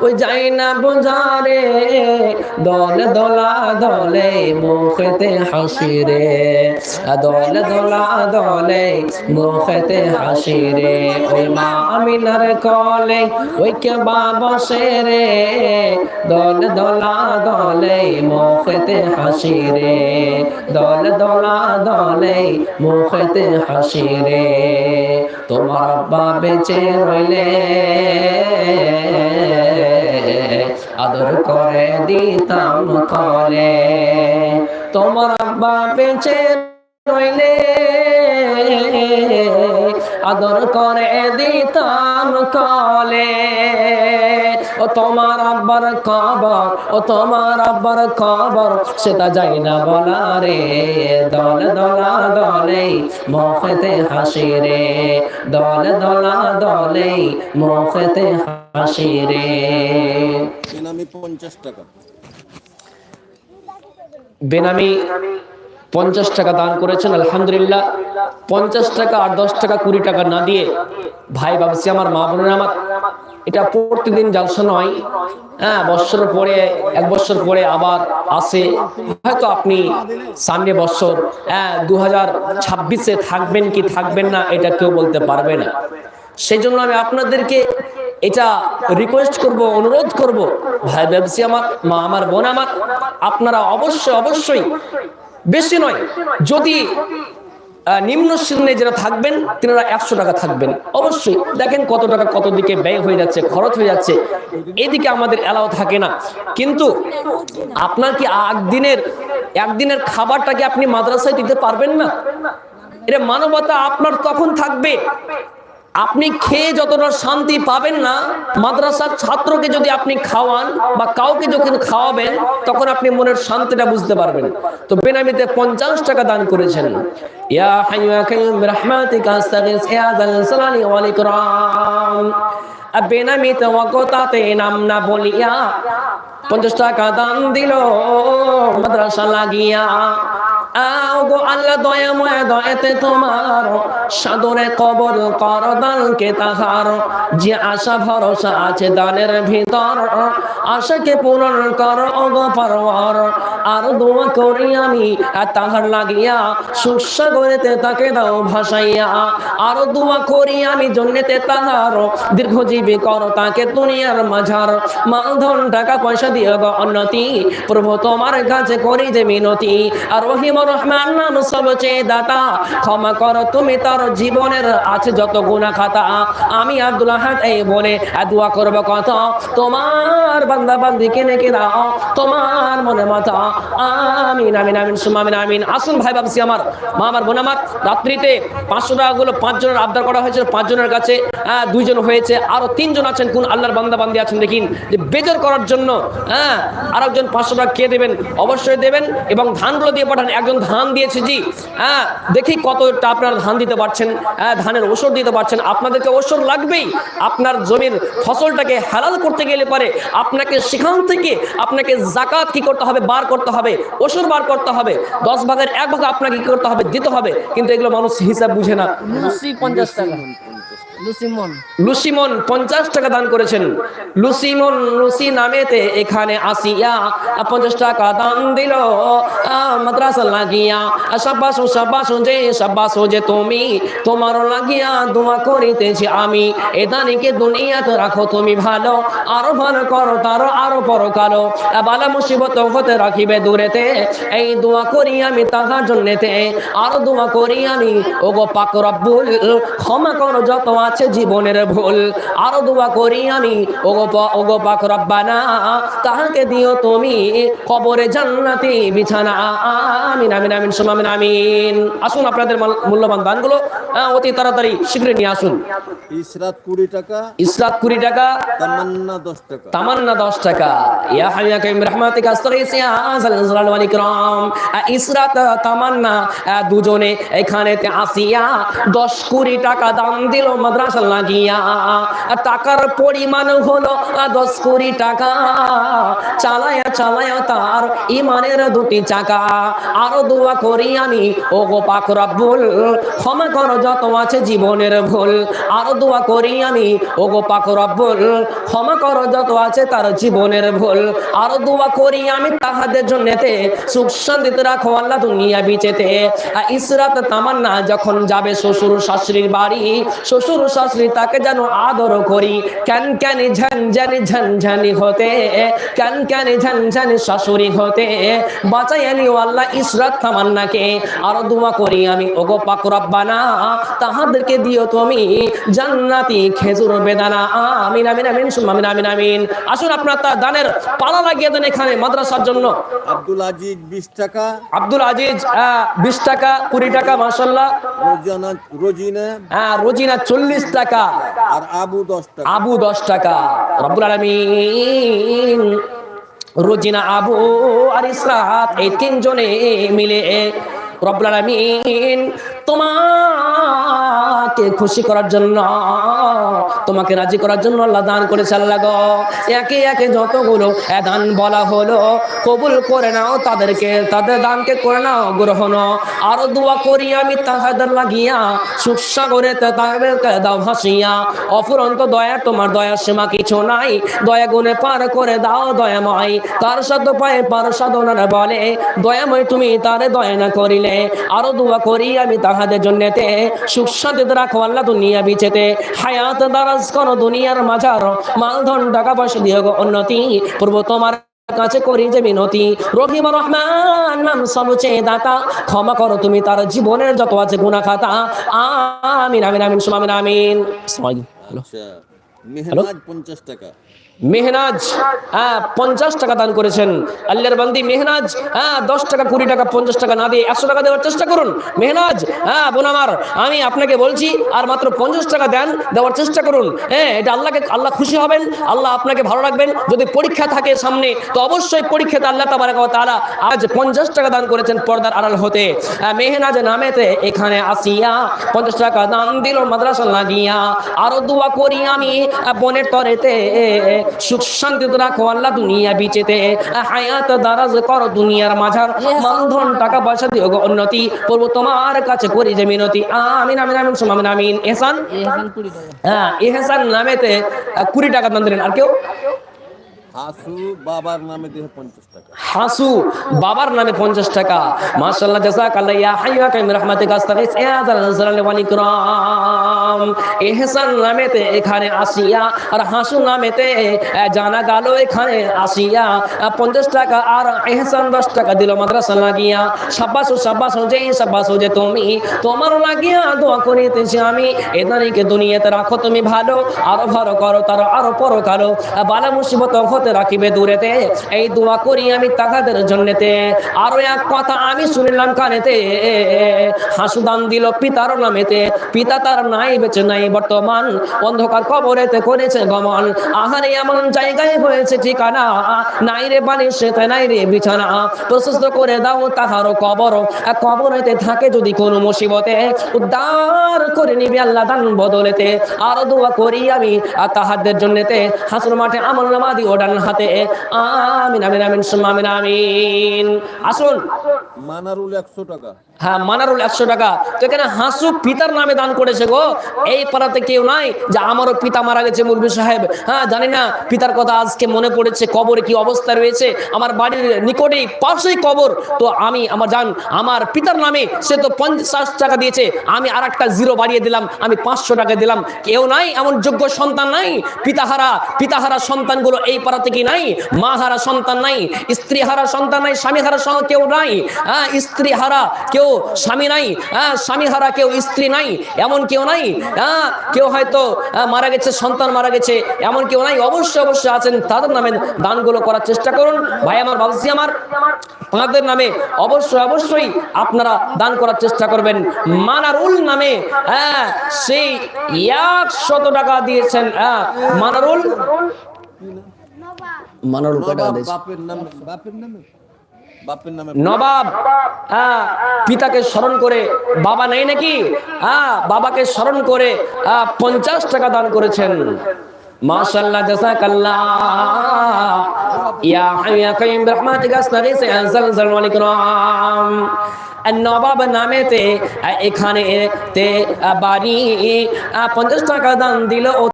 ওই যাই না বোঝারে, দলে দলা দলে মুখেতে হাসি রে দলে দলা দলে মুখেতে হাসি রে ওই মা আমিনার কলে ওই কে বসে রে দলে দলা দলে মুখেতে হাসি রে দলে দলা দলে মুখেতে হাসি রে তোমার আব্বা বেঁচে রইলে আদর করে দিতাম করে। তোমার আব্বা বেঁচে রইলে আদর করে দিতাম কলে। ও তোমার আব্বার কবর ও তোমার আব্বার কবর সেটা যাই না বলা রে দল দলা দলে মুখেতে হাসি রে দল দলা দলে মুখেতে হাসি রে বেনামি পঞ্চাশ টাকা। বেনামি পঞ্চাশ টাকা দান করেছেন, আলহামদুলিল্লাহ। পঞ্চাশ টাকা আর দশ টাকা কুড়ি টাকা না দিয়ে ভাই বাবসি আমার মা বোনের আমার। এটা প্রতিদিন জালসা নয় হ্যাঁ বৎসর পরে, এক বছর পরে আবার আসে। হয়তো আপনি সামনে বছর হ্যাঁ দু হাজার ছাব্বিশে থাকবেন কি থাকবেন না, এটা কেউ বলতে পারবে না। সেই জন্য আমি আপনাদেরকে এটা রিকোয়েস্ট করব, অনুরোধ করব। ভাই ব্যবসী আমার, মা আমার বোন আমার, আপনারা অবশ্যই অবশ্যই বেশি নয়। যদি নিম্ন শ্রেণি যারা থাকবেন, তিনারা একশো টাকা থাকবেন। অবশ্যই দেখেন কত টাকা কত দিকে ব্যয় হয়ে যাচ্ছে, খরচ হয়ে যাচ্ছে। এদিকে আমাদের এলাও থাকে না। কিন্তু আপনার কি একদিনের একদিনের খাবারটাকে আপনি মাদ্রাসায় দিতে পারবেন না? এটা মানবতা আপনার তখন থাকবে। আপনি খেয়ে যতটা শান্তি পাবেন না, মাদ্রাসার ছাত্রকে যদি আপনি খাওয়ান বা কাউকে যখন খাওয়াবেন, তখন আপনি মনের শান্তিটা বুঝতে পারবেন। তো বেনামিতে পঞ্চাশ টাকা দান করেছেন। ইয়া বেনামিতে ওয়াকতাতে নাম না বলিয়া পঞ্চাশ টাকা দান দিল, মাদ্রাসা লাগিয়া। আও গো আল্লাহ দয়াময় দয়াতে তোমার সাদরে কবর কর দানকে তাহার। যে আশা ভরসা আছে দানের ভিতর, আশাকে পূরণ কর অগ পরওয়ার আর দোয়া করি আমি, আর তাহার লাগিয়া সুসাগরেতে তাকে দাও ভাসাইয়া। আর দোয়া করি আমি জন্যতে তাহার দীর্ঘজীবী কর তাকে দুনিয়ার মাঝার। মালধন, টাকা পয়সা দিয়ে গো উন্নতি, প্রভু তোমার কাছে করি যে মিনতি। আর রহিম রহমান নাম সবচেয়ে দাতা। ক্ষমা করো তুমি তার জীবনের আছে যত গুণা খাতা। আমি এই বলে দোয়া কত? তোমার বান্দা বান্দিকে নেকে দাও, তোমার মনে আমিন আমিন আমিন সুমামিন আমিন আসুন ভাই বাবসি আমার, মা আমার বোন আমার, রাত্রিতে পাঁচশো পাঁচজনের আবদার করা হয়েছে পাঁচজনের কাছে। দুইজন হয়েছে, আরও তিনজন আছেন, কোন আল্লাহর বান্দা বান্দি আছেন দেখিন। যে বেজার করার জন্য হ্যাঁ আরেকজন পাঁচশো টাকা কে দেবেন? অবশ্যই দেবেন এবং ধানগুলো দিয়ে পাঠান, একজন ধান দিয়েছে, জি হ্যাঁ দেখি কতটা আপনারা ধান দিতে পারছেন হ্যাঁ ধানের ওষুধ দিতে পারছেন, আপনাদেরকে ওষুধ লাগবেই। আপনার জমির ফসলটাকে হালাল করতে গেলে পারে, আপনাকে সেখান থেকে আপনাকে জাকাত কি করতে হবে, বার করতে হবে ওষুধ বার করতে হবে, দশ ভাগের এক ভাগ আপনাকে কি করতে হবে, দিতে হবে, কিন্তু এগুলো মানুষ হিসাব বুঝে না। পঞ্চাশ টাকা। লুসিমন। পঞ্চাশ টাকা দান করেছেন। লুসিমন লুসি নামেতে এখানে আসিয়া পঞ্চাশ টাকা দান দিল। মাদ্রাসা লাগিয়া সাব্বাসু সাব্বাসু যে সাব্বাসু যে তুমি, তোমার লাগিয়া দোয়া করিতেছি আমি। এ দানিকে দুনিয়াতে রাখো তুমি ভালো, আরও ভালো করো তারও আরও পরকালো। বালা মুসিবত হতে রাখিবে দূরেতে, এই দোয়া করি আমি তাহার জন্যেতে। আরও দোয়া করি আমি ও গো পাক রব্বুল, ক্ষমা করো যত আছে জীবনের ভুল। আরও দোয়া করি আমি ও গো পা- ও গো পাক রব্বানা তাহাকে দিও তুমি কবরে জান্নাতি বিছানা। আমিন আমিন আমিন সুমামিন আমিন আসুন আপনাদের মূল্যবান দানগুলো অতি তাড়াতাড়ি শীঘ্রই নিয়ে আসুন। ইসরাত কুড়ি টাকা ইসলাত কুড়ি টাকা তামান্না দশ টাকা। তামান্না দশ টাকা। ইয়া হাইয়া কাইম রহমাতিকা ওয়াল ইকরাম। ইসরাত তামান্না দুজনে এখানে আসিয়া দশ কুড়ি টাকা দান দিল মাদ্রাসা লাগিয়া টাকার পরিমাণ হলো দশ কোটি টাকা। চালায়া চালায়া তার ইমানের দুটি চাকা। আরও দোয়া করি আমি, ও গো ক্ষমা করো যত আছে জীবনের ভুল। আরও দোয়া করি আমি, ও গো পাক রব্বুল, ক্ষমা করো যত আছে তার জীবনের ভুল। আরও দোয়া করি আমি তাহাদের জন্যতে, সুখ শান্তিতে রাখো আল্লাহ দুনিয়া বিচেতে। ইসরাত তামান্না যখন যাবে শ্বশুর শাশুড়ির বাড়ি, শ্বশুর শাশুড়ি তাকে যেন আদর করি। কেন কেন ঝন ঝন ঝন ঝনি হতে কেন কেন ঝন ঝন শাশুড়ি হতে। বাঁচাই আলিও আল্লাহ ইসরাত তামান্নাকে। আরও দোয়া করি আমি ওগো পাক রব্বানা তাহাদেরকে দিও তুমি জান্নাতি খেজুর বেদানা। আমিন আমিন আমিন আমিন আমিন আমিন। আসুন আপনার তার দানের পালা লাগিয়ে দেন এখানে মাদ্রাসার জন্য। আব্দুল আজিজ বিশ টাকা। আব্দুল আজিজ বিশ টাকা কুড়ি টাকা মাসাল্লাহ রোজানা রোজিনা। হ্যাঁ রোজিনা চল্লিশ টাকা। আর আবু দশ টাকা। আবু দশ টাকা। রব্বুল আলমিন রোজিনা আবু আর ইসরাত এই তিনজনে মিলে রব্বুল আলমিন তোমাকে খুশি করার জন্য, তোমাকে রাজি করার জন্য আল্লাহ দান করেছে আল্লাহ গো। একে একে যতগুলো দান বলা হলো, কবুল করে নাও তাদেরকে, তাদের দানকে করে নাও গ্রহণ আরও দোয়া করি আমি তাহাদের লাগিয়া, সুসাগরে তাদেরকে দাও ভাসিয়া। অফুরন্ত দয়া, তোমার দয়া সীমা কিছু নাই। দয়া গুণে পার করে দাও দয়াময়। তার সাধ্য পায়ে পার সাধনার বলে, দয়াময় তুমি তারে দয়া না করিলে। আরও দোয়া করি আমি তাহাদের জন্যতে সুখ শান্তিতে রাখো আল্লাহ দুনিয়া বিচেতে হায়াত দারাজ করো দুনিয়ার মাঝার মালধন টাকা পয়সা দিয়ে উন্নতি। পূর্ব তোমার কাছে করি যে মিনতি। রহিম রহমান নাম সবচেয়ে দাতা। ক্ষমা করো তুমি তার জীবনের যত আছে গুণা খাতা আমিন আমিন আমিন সুমামিন আমিন। হ্যালো আচ্ছা মেহনাজ পঞ্চাশ টাকা। মেহনাজ হ্যাঁ পঞ্চাশ টাকা দান করেছেন। আল্লাহর বান্দি মেহনাজ হ্যাঁ দশ টাকা কুড়ি টাকা পঞ্চাশ টাকা না দিয়ে একশো টাকা দেওয়ার চেষ্টা করুন। মেহনাজ হ্যাঁ বোন আমার আমি আপনাকে বলছি আর মাত্র পঞ্চাশ টাকা দেন দেওয়ার চেষ্টা করুন। হ্যাঁ এটা আল্লাহকে আল্লাহ খুশি হবেন আল্লাহ আপনাকে ভালো রাখবেন। যদি পরীক্ষা থাকে সামনে তো অবশ্যই পরীক্ষাতে আল্লাহ তাবারাক তাআলা আজ পঞ্চাশ টাকা দান করেছেন পর্দার আড়াল হতে। হ্যাঁ, মেহনাজ নামেতে এখানে আসিয়া পঞ্চাশ টাকা দান দিল মাদ্রাসা লাগিয়া। আরও দোয়া করি আমি আহ, বোনের তরেতে সুখ শান্তিতে রাখো আল্লাহ দুনিয়া বিচেতে। হায়াত দারাজ করো দুনিয়ার মাঝার। মানধন টাকা পয়সা দিও গো উন্নতি। করব তোমার কাছে করি যে মিনতি। আমিন আমিন আমিন সুমামিন আমিন। এহসান? হ্যাঁ এহসান নামেতে কুড়ি টাকা দান দিলেন। আর কেউ? হাসু বাবার নামে পঞ্চাশ টাকা। হাসু বাবার নামে পঞ্চাশ টাকা। নামেতে এখানে আসিয়া আর হাসু নামেতে জানা গেল এখানে আসিয়া। পঞ্চাশ টাকা আর ইহসান দশ টাকা দিল মাদ্রাসা লাগিয়া। যে যে তুমি লাগিয়া দোয়া করিতেছি আমি। এদানিকে দুনিয়াতে রাখো তুমি ভালো, আরও ভালো করো, তারো আরও পরো কারও বালা মুসিবত হতে রাখিবে দূরেতে। এই দোয়া করি আমি তাহাদের জন্যতে। আরও এক কথা আমি শুনিলাম কানেতে। হাসুদান দিল পিতার নামেতে। পিতা তার নাই, বেঁচে নাই বর্তমান। অন্ধকার কবরেতে করেছে গমন। আহারে, এমন জায়গায় হয়েছে ঠিকানা। নাই রে বালি সেতে, নাই রে বিছানা। প্রশস্ত করে দাও তাহার কবর। কবরেতে থাকে যদি কোনো মুসিবতে। উদ্ধার করে নিবি আল্লাহ দান বদলেতে। আর দোয়া করি আমি তাহাদের জন্যতে। হাসুর মাঠে আমল নামা দিও ডান হাতে আমিন আমিন আমিন সুম্মা আমিন আমিন। আসুন। মানারুল একশো টাকা। হ্যাঁ মানারুল একশো টাকা। তো এখানে হাসু পিতার নামে দান করেছে গো। এই পাড়াতে কেউ নাই যে আমারও পিতা মারা গেছে মুরবি সাহেব। হ্যাঁ জানি না পিতার কথা আজকে মনে পড়েছে, কবরে কি অবস্থা রয়েছে। আমার বাড়ির নিকটেই পাশেই কবর। তো আমি, আমার জান, আমার পিতার নামে সে তো পঞ্চাশ টাকা দিয়েছে। আমি আর একটা জিরো বাড়িয়ে দিলাম, আমি পাঁচশো টাকা দিলাম। কেউ নাই, এমন যোগ্য সন্তান নাই। পিতাহারা পিতাহারা সন্তানগুলো এই পাড়াতে কি নাই? মা হারা সন্তান নাই স্ত্রী হারা সন্তান নাই স্বামী হারা কেউ নাই। হ্যাঁ স্ত্রী হারা কেউ স্বামী নাই হ্যাঁ স্বামী হারা কেউ স্ত্রী নাই এমন কেউ নাই হ্যাঁ কেউ হয়তো মারা গেছে সন্তান মারা গেছে এমন কেউ নাই অবশ্যই অবশ্যই আছেন তাদের নামে দানগুলো করার চেষ্টা করুন। ভাই আমার বাবুসি আমার তাদের নামে অবশ্যই অবশ্যই আপনারা দান করার চেষ্টা করবেন। মানারুল নামে হ্যাঁ সেই একশত টাকা দিয়েছেন হ্যাঁ মানারুল। মানারুল। কয় টাকা দিয়েছে? বাপের নামে বাপের নামে। নবাব হ্যাঁ, পিতাকে স্মরণ করে বাবা নেই নাকি? হ্যাঁ, বাবাকে স্মরণ করে পঞ্চাশ টাকা দান করেছেন। নবাব এখানে তে বাড়ি পঞ্চাশ টাকা দান দিল